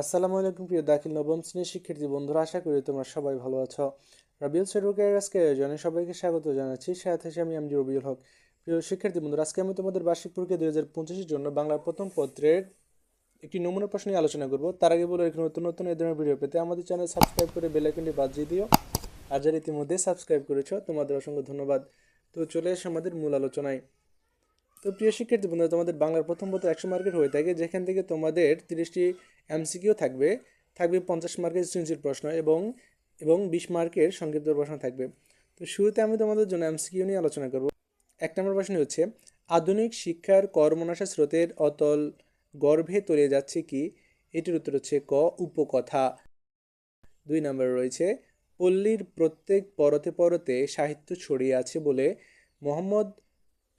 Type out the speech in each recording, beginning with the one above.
আসসালামু আলাইকুম প্রিয় দাখিল নবম শ্রেণির শিক্ষার্থী বন্ধুরা, আশা করি তোমরা সবাই ভালো আছো। রাবিউল সেরুকের আজকে আয়োজনে সবাইকে স্বাগত জানাচ্ছি। সাথে আমি আমজি রবিউল হক। প্রিয় শিক্ষার্থী বন্ধুরা, আজকে আমি তোমাদের বার্ষিক পরীক্ষা দুই হাজার পঁচিশের জন্য বাংলার প্রথম পত্রের একটি নমুনা প্রশ্ন নিয়ে আলোচনা করব। তার আগে বলে এখানে নতুন নতুন এই ধরনের ভিডিও পেতে আমাদের চ্যানেল সাবস্ক্রাইব করে বেল আইকনটি বাজিয়ে দিও। আর যারা ইতিমধ্যে সাবস্ক্রাইব করেছ, তোমাদের অসংখ্য ধন্যবাদ। তো চলে এসে আমাদের মূল আলোচনায়। তো প্রিয় শিক্ষার্থী বন্ধুরা, তোমাদের বাংলার প্রথম পত্র একশো মার্কেট হয়ে থাকে, যেখান থেকে তোমাদের তিরিশটি এমসিকিউ থাকবে থাকবে পঞ্চাশ মার্কের সৃজনশীল প্রশ্ন এবং এবং বিশ মার্কের সংক্ষিপ্ত প্রশ্ন থাকবে। তো শুরুতে আমি তোমাদের জন্য এমসিকিউ নিয়ে আলোচনা করব। এক নম্বর প্রশ্ন হচ্ছে, আধুনিক শিক্ষার কর্মনাশা স্রোতের অতল গর্ভে তলিয়ে যাচ্ছে কি? এটির উত্তর হচ্ছে ক, উপকথা। দুই নম্বর রয়েছে, পল্লীর প্রত্যেক পরতে পরতে সাহিত্য ছড়িয়ে আছে বলে মোহাম্মদ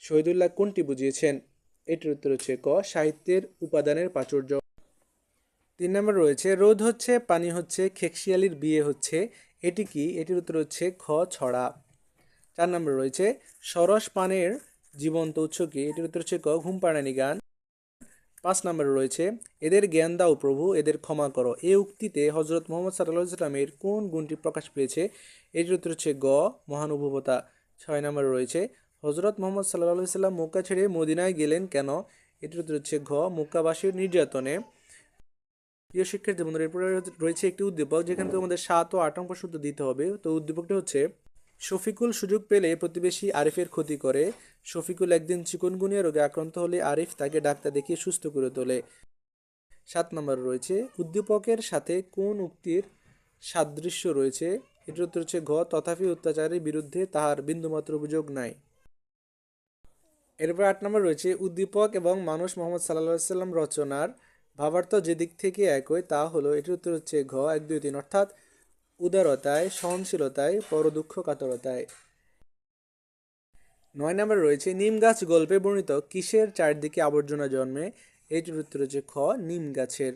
শহীদুল্লাহ কোনটি বুঝিয়েছেন? এটির উত্তর হচ্ছে ক, সাহিত্যের উপাদানের প্রাচুর্য। তিন নম্বর রয়েছে রোদ হচ্ছে, পানি হচ্ছে, খেকশিয়ালির বিয়ে হচ্ছে। এটি কি? এটির উত্তর হচ্ছে খ, ছড়া। চার নম্বর রয়েছে, সরস পানের জীবন্ত উৎস কি? এটির উত্তর হচ্ছে ক ঘুম পাড়ানি গান। পাঁচ নম্বরে রয়েছে, এদের জ্ঞান দাও প্রভু, এদের ক্ষমা করো। এই উক্তিতে হজরত মোহাম্মদ সাল্লাহ ইসলামের কোন গুণটি প্রকাশ পেয়েছে? এটির উত্তর হচ্ছে গ, মহানুভবতা। ছয় নম্বরে রয়েছে হজরত মোহাম্মদ সাল্লাহ সাল্লাম মক্কা ছেড়ে মদিনায় গেলেন কেন? এটির উত্তর হচ্ছে ঘ মক্কাবাসীর নির্যাতনে। প্রিয় শিক্ষার্থী বন্ধুরা, এরপরে রয়েছে একটি উদ্দীপক যেখানে তোমাদের সাত ও আট অঙ্ক সূত্র দিতে হবে। তো উদ্দীপকটি হচ্ছে, শফিকুল সুযোগ পেলে প্রতিবেশী আরিফের ক্ষতি করে। শফিকুল একদিন চিকনগুনিয়া রোগে আক্রান্ত হলে আরিফ তাকে ডাক্তার দেখিয়ে সুস্থ করে তোলে। সাত নম্বর রয়েছে, উদ্দীপকের সাথে কোন উক্তির সাদৃশ্য রয়েছে? এটির উত্তর হচ্ছে, ঘ, তথাপি অত্যাচারের বিরুদ্ধে তাহার বিন্দুমাত্র অভিযোগ নাই। এরপর আট নম্বর রয়েছে, উদ্দীপক এবং মানুষ মোহাম্মদ সাল্লাহ সাল্লাম রচনার ভাবার্থ যে দিক থেকে একই, তা হলো, এটির উত্তর হচ্ছে ঘ, এক, দুই, তিন, অর্থাৎ উদারতায়, সহনশীলতায় পরদুঃখ কাতরতায় নয় নম্বর রয়েছে, নিম গাছ গল্পে বর্ণিত কিসের চারদিকে আবর্জনা জন্মে? এটির উত্তর হচ্ছে খ, নিম গাছের।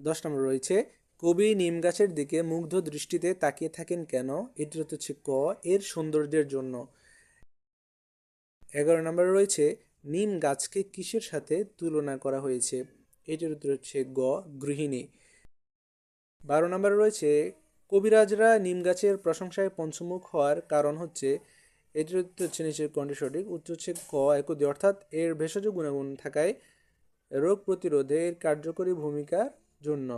দশ নম্বর রয়েছে, কবি নিম গাছের দিকে মুগ্ধ দৃষ্টিতে তাকিয়ে থাকেন কেন? এটির উত্তর হচ্ছে ক, এর সৌন্দর্যের জন্য। এগারো নম্বরে রয়েছে, নিম গাছকে কিসের সাথে তুলনা করা হয়েছে? এটির উত্তর হচ্ছে গ গৃহিণী। বারো নম্বরে রয়েছে, কবিরাজরা নিম গাছের প্রশংসায় পঞ্চমুখ হওয়ার কারণ হচ্ছে এটির উত্তর হচ্ছে নিচের কোনটি সঠিক উত্তর হচ্ছে ক, একদি, অর্থাৎ এর ভেষজ গুণাগুণ থাকায় রোগ প্রতিরোধে এর কার্যকরী ভূমিকার জন্য।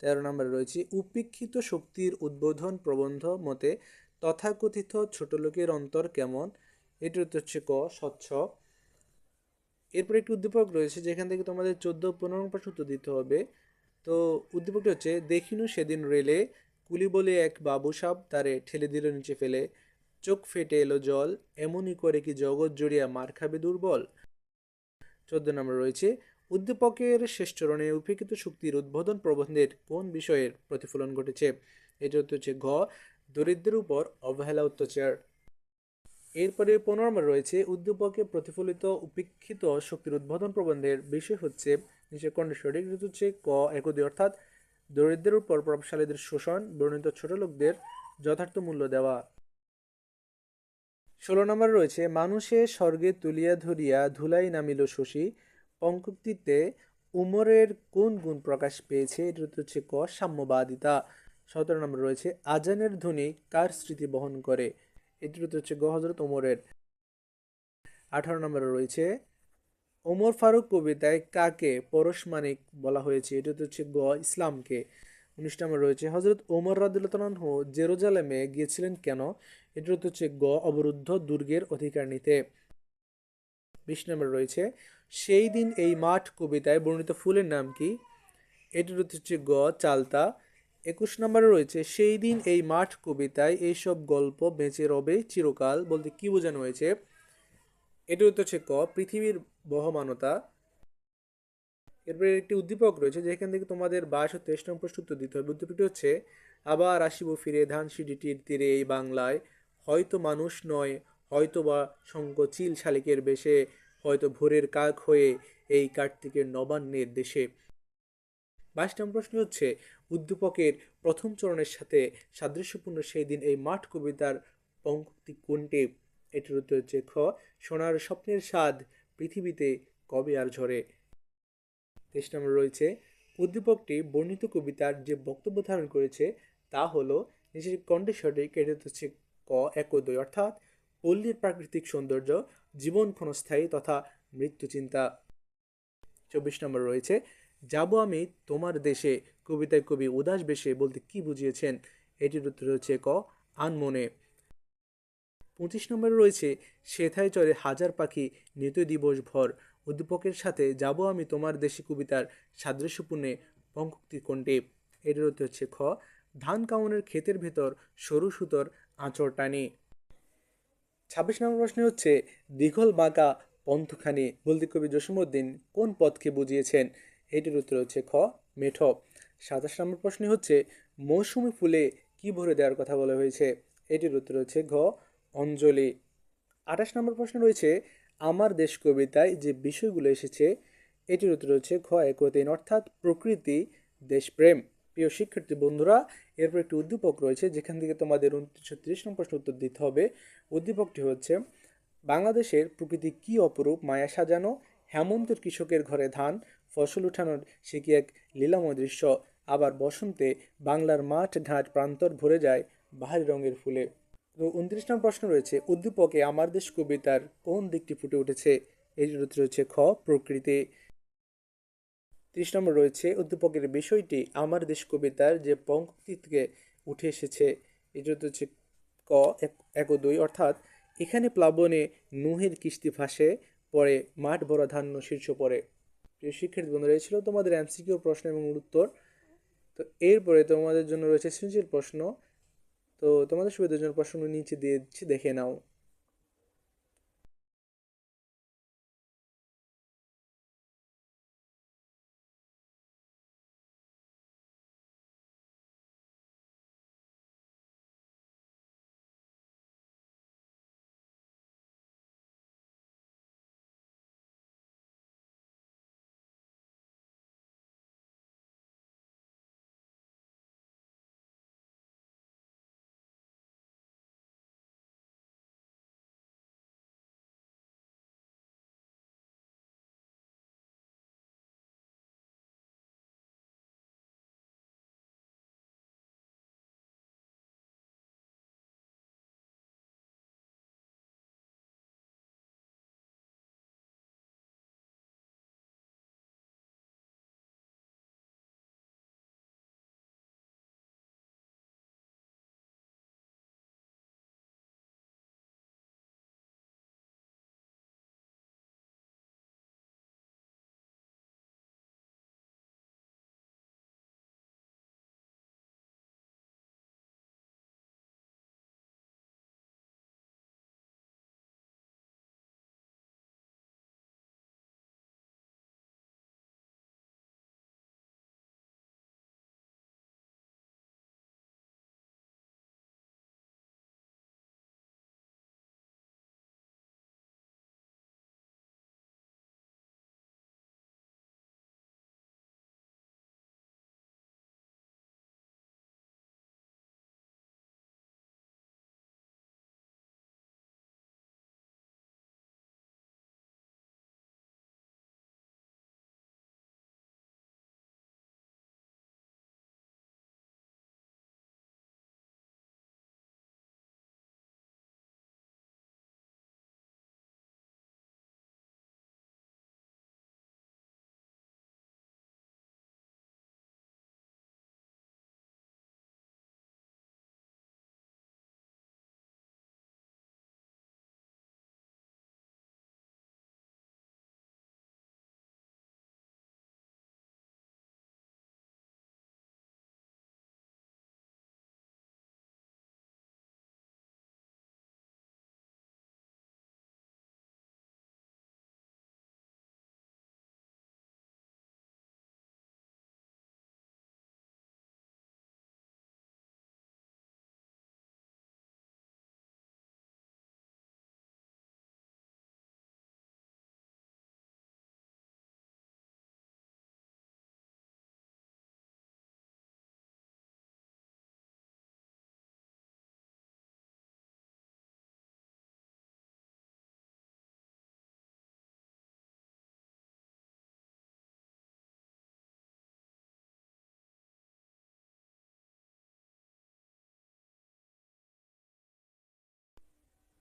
তেরো নম্বরে রয়েছে, উপেক্ষিত শক্তির উদ্বোধন প্রবন্ধ মতে তথাকথিত ছোট লোকের অন্তর কেমন? এটির উত্তর হচ্ছে ক, স্বচ্ছ। এরপর একটি উদ্দীপক রয়েছে যেখান থেকে তোমাদের চোদ্দ, পনেরো নম্বর সূত্র দিতে হবে। তো উদ্দীপকটি হচ্ছে, দেখিনু সেদিন রেলে, কুলি বলে এক বাবু সাপ তারে ঠেলে দিল নিচে ফেলে। চোখ ফেটে এলো জল, এমনই করে কি জগৎ জড়িয়া মার খাবে দুর্বল? চোদ্দ নম্বর রয়েছে, উদ্দীপকের শ্রেষ্ঠরণে উপেক্ষিত শক্তির উদ্বোধন প্রবন্ধের কোন বিষয়ের প্রতিফলন ঘটেছে? এটি হচ্ছে, ঘ, দরিদ্রের উপর অবহেলা, অত্যাচার। এরপরে পনেরো নম্বর রয়েছে উদ্দীপকে প্রতিফলিত উপেক্ষিত শক্তির উদ্বোধন প্রবন্ধের বিষয় হচ্ছে নিচে কণ্ঠে সঠিক হচ্ছে ক একদি অর্থাৎ দরিদ্রের উপর প্রভাবশালীদের শোষণ, বর্ণিত ছোট লোকদের যথার্থ মূল্য দেওয়া। ষোলো নম্বর রয়েছে, মানুষে স্বর্গে তুলিয়া ধরিয়া ধুলাই নামিল শশী পঙ্কুক্তিতে উমরের কোন গুণ প্রকাশ পেয়েছে এটি হচ্ছে ক, সাম্যবাদিতা। সতেরো নম্বর রয়েছে, আজানের ধ্বনি কার স্মৃতি বহন করে? এটির উত্তর হচ্ছে গ হজরত ওমরের। আঠারো নম্বরে রয়েছে, ওমর ফারুক কবিতায় কাকে পরশমানিক বলা হয়েছে? এটি হচ্ছে গ, ইসলামকে। উনিশ নম্বর রয়েছে হজরত ওমর রাদুল্লাহ জেরুজালেমে গিয়েছিলেন কেন? উত্তর হচ্ছে গ, অবরুদ্ধ দুর্গের অধিকার নিতে। বিশ নম্বর রয়েছে, সেই দিন এই মাঠ কবিতায় বর্ণিত ফুলের নাম কি? এটির হচ্ছে গ, চালতা। একুশ নম্বরে রয়েছে সেই দিন এই মাঠ কবিতায় এইসব গল্প বেঁচে রবে চিরকাল। বলতে কি বোঝানো হয়েছে? এটি হচ্ছে ক, পৃথিবীর বহমানতা। এরপরে একটি উদ্দীপক রয়েছে, যেখান থেকে তোমাদের বাইশ ও তেইশ নম্বর উত্তর দিতে হবে। উদ্দীপকটি হচ্ছে, আবার আসিব ফিরে ধানসিডিটির তীরে এই বাংলায়। হয়তো মানুষ নয় হয়তো বা শঙ্কচিল শালিকের বেশে। হয়তো ভোরের কাক হয়ে এই কার্তিকের নবান্নের দেশে। বাইশ নম্বর প্রশ্ন হচ্ছে, উদ্দীপকের প্রথম চরণের সাথে সাদৃশ্যপূর্ণ সেই দিন এই মাঠ কবিতার পঙ্ক্তি কোনটি? এটির উত্তর হচ্ছে খ, সোনার স্বপ্নের স্বাদ পৃথিবীতে কবে আর ঝরে? তেইশ নম্বর রয়েছে, উদ্দীপকটি বর্ণিত কবিতার যে বক্তব্য ধারণ করেছে তা হলো নিজের কণ্ঠে সঠিক এটা হচ্ছে ক এক ও দুই অর্থাৎ পল্লীর প্রাকৃতিক সৌন্দর্য, জীবন ক্ষণস্থায়ী তথা মৃত্যু চিন্তা চব্বিশ নম্বর রয়েছে যাব আমি তোমার দেশে। কবিতায় কবি উদাস বেশে বলতে কি বুঝিয়েছেন? এটির উত্তর হচ্ছে ক, আনমনে। পঁচিশ নম্বরে রয়েছে, সেথায় চরে হাজার পাখি নিত দিবস ভর উদ্দীপকের সাথে যাব আমি তোমার দেশি কবিতার সাদৃশ্যপূর্ণে পঙ্কুক্তি কণ্ঠে। এটির উত্তর হচ্ছে খ, ধান কাউনের ক্ষেতের ভেতর সরু সুতোর আঁচড় টানে। ছাব্বিশ নম্বর প্রশ্ন হচ্ছে, দীঘল বাঁকা পন্থখানি বলতে কবি জসীমউদ্দিন কোন পথকে বুঝিয়েছেন? এটির উত্তর হচ্ছে খ, মেঠো। সাতাশ নম্বর প্রশ্ন হচ্ছে, মৌসুমি ফুলে কি ভরে দেওয়ার কথা বলা হয়েছে? এটির উত্তর হচ্ছে ঘ, অঞ্জলি। আঠাশ নম্বর প্রশ্ন রয়েছে, আমার দেশ কবিতায় যে বিষয়গুলো এসেছে, এটির উত্তর হচ্ছে খ এক অর্থাৎ প্রকৃতি, দেশপ্রেম। প্রিয় শিক্ষার্থী বন্ধুরা, এরপর একটি উদ্দীপক রয়েছে, যেখান থেকে তোমাদের উনত্রিশশো তিরিশ নম্বর প্রশ্ন উত্তর দিতে হবে। উদ্দীপকটি হচ্ছে, বাংলাদেশের প্রকৃতি কি অপরূপ? মায়া সাজানো, হেমন্তের কৃষকের ঘরে ধান ফসল উঠানোর সে কি এক লীলাময় দৃশ্য? আবার বসন্তে বাংলার মাঠ ঘাট প্রান্তর ভরে যায় বাহারি রঙের ফুলে। তো উনত্রিশ নম্বর প্রশ্ন রয়েছে, উদ্দীপকে আমার দেশ কবিতার কোন দিকটি ফুটে উঠেছে? এটির উত্তর হচ্ছে খ, প্রকৃতি। ত্রিশ নম্বর রয়েছে, উদ্দীপকের বিষয়টি আমার দেশ কবিতার যে পঙ্ক্তি থেকে উঠে এসেছে। এটি হচ্ছে ক, এক- দুই। অর্থাৎ, এখানে প্লাবনে নুহের কিস্তি ভাসে, পরে মাঠ ভরা ধান্য শীর্ষ পরে প্রিয় শিক্ষার্থী বন্ধুরা, এই ছিল তোমাদের এমসিকিউ প্রশ্ন এবং উত্তর। তো এরপরে তোমাদের জন্য রয়েছে সৃজনশীল প্রশ্ন। তো তোমাদের সুবিধার জন্য প্রশ্নগুলো নিচে দিয়ে দিচ্ছি, দেখে নাও।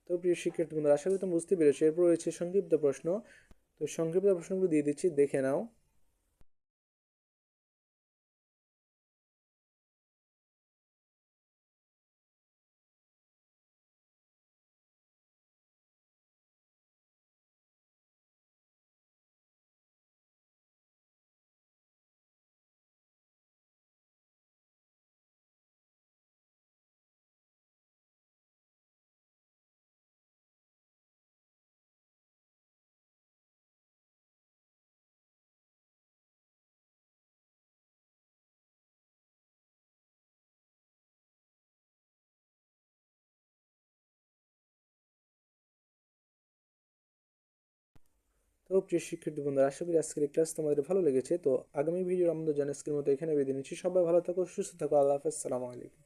তো প্রিয় শিক্ষার্থী বন্ধুরা, আশা করি তুমি বুঝতে পেরেছ। এরপর রয়েছে সংক্ষিপ্ত প্রশ্ন। তো সংক্ষিপ্ত প্রশ্নগুলো দিয়ে দিচ্ছি, দেখে নাও। তো প্রিয় শিক্ষার্থী বন্ধুরা, আশা করি আজকের ক্লাস তোমাদের ভালো লেগেছে। তো আগামী ভিডিও আমাদের জানাস্কের মতো এখানে বেঁধে নিচ্ছি। সবাই ভালো থাকো, সুস্থ থাকো, আল্লাহ হাফেজ, সালামু আলাইকুম।